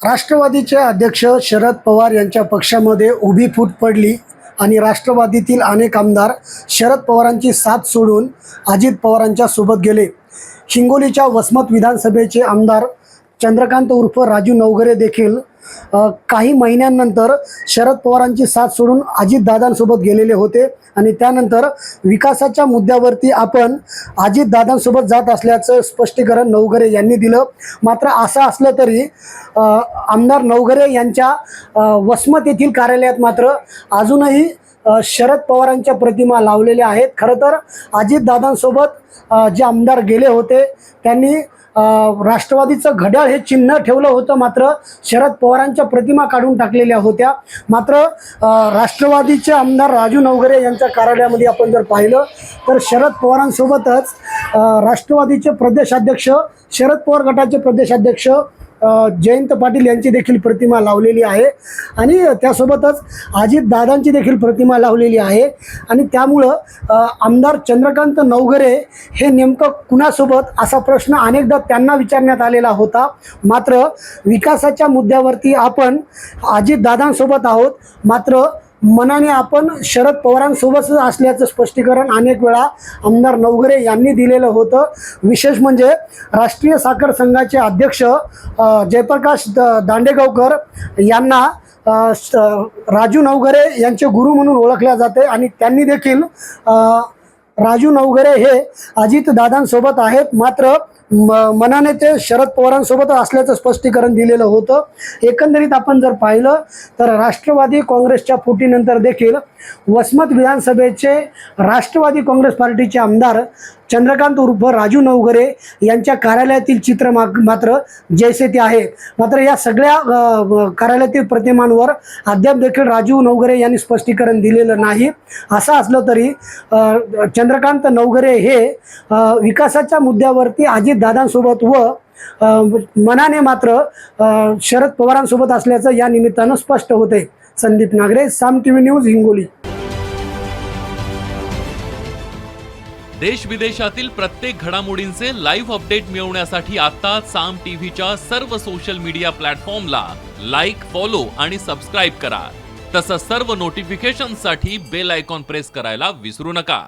राष्ट्रवादीचे अध्यक्ष शरद पवार यांच्या पक्षामध्ये उभी फूट पडली आणि राष्ट्रवादीतील अनेक आमदार शरद पवारांची साथ सोडून अजित पवारांच्या सोबत गेले. हिंगोलीच्या वसमत विधानसभेचे आमदार चंद्रकांत उर्फ राजू नवगरे देखील काही महिन्यांनंतर शरद पवारांची साथ सोडून अजितदादांसोबत गेलेले होते आणि त्यानंतर विकासाच्या मुद्द्यावरती आपण अजितदादांसोबत जात असल्याचं स्पष्टीकरण नवघरे यांनी दिलं. मात्र असं असलं तरी आमदार नवघरे यांच्या वसमत येथील कार्यालयात मात्र अजूनही शरद पवारांच्या प्रतिमा लावलेल्या आहेत. खरं तर अजितदादांसोबत जे आमदार गेले होते त्यांनी राष्ट्रवादीचं घड्याळ हे चिन्ह ठेवलं होतं मात्र शरद पवारांच्या प्रतिमा काढून टाकलेल्या होत्या. मात्र राष्ट्रवादीचे आमदार राजू नवगरे यांच्या कार्यालयामध्ये आपण जर पाहिलं तर शरद पवारांसोबतच राष्ट्रवादीचे प्रदेशाध्यक्ष शरद पवार गटाचे प्रदेशाध्यक्ष जयंत पाटील यांची देखील प्रतिमा लावलेली आहे. आणि त्यासोबतच अजितदादांची देखील प्रतिमा लावलेली आहे. आणि त्यामुळं आमदार चंद्रकांत नवघरे हे नेमकं कुणासोबत असा प्रश्न अनेकदा त्यांना विचारण्यात आलेला होता. मात्र विकासाच्या मुद्द्यावरती आपण अजितदादांसोबत आहोत. मात्र मनाने आपण शरद पवारांसोबतच असल्याचं स्पष्टीकरण अनेक वेळा आमदार नवगरे यांनी दिलेलं होतं. विशेष म्हणजे राष्ट्रीय साखर संघाचे अध्यक्ष जयप्रकाश द- दांडेगावकर यांना स- राजू नवघरे यांचे गुरु म्हणून ओळखल्या जाते आणि त्यांनी देखील राजू नवघरे हे अजितदादांसोबत आहेत. मात्र मनाने ते शरद पवारांसोबत असल्याचं स्पष्टीकरण दिलेलं होतं. एकंदरीत आपण जर पाहिलं तर राष्ट्रवादी काँग्रेसच्या फुटीनंतर देखील वसमत विधानसभेचे राष्ट्रवादी काँग्रेस पार्टीचे आमदार चंद्रकांत उर्फ राजू नवघरे यांच्या कार्यालयातील चित्र मात्र जैसे ते आहे. मात्र या सगळ्या कार्यालयातील प्रतिमांवर अद्याप देखील राजू नवघरे यांनी स्पष्टीकरण दिलेलं नाही. असं असलं तरी चंद्रकांत नवघरे हे विकासाच्या मुद्द्यावरती दादांसोबत व मनाने मात्र शरद पवारांसोबत असल्याचं या निमित्तानं स्पष्ट होते संदीप नागरे साम टीव्ही न्यूज हिंगोली. देश विदेशातील प्रत्येक घडामोडींचे लाईव्ह अपडेट मिळवण्यासाठी आता साम टीव्हीच्या सर्व सोशल मीडिया प्लॅटफॉर्मला लाईक फॉलो आणि सबस्क्राईब करा. तसंच सर्व नोटिफिकेशनसाठी बेल आयकॉन प्रेस करायला विसरू नका.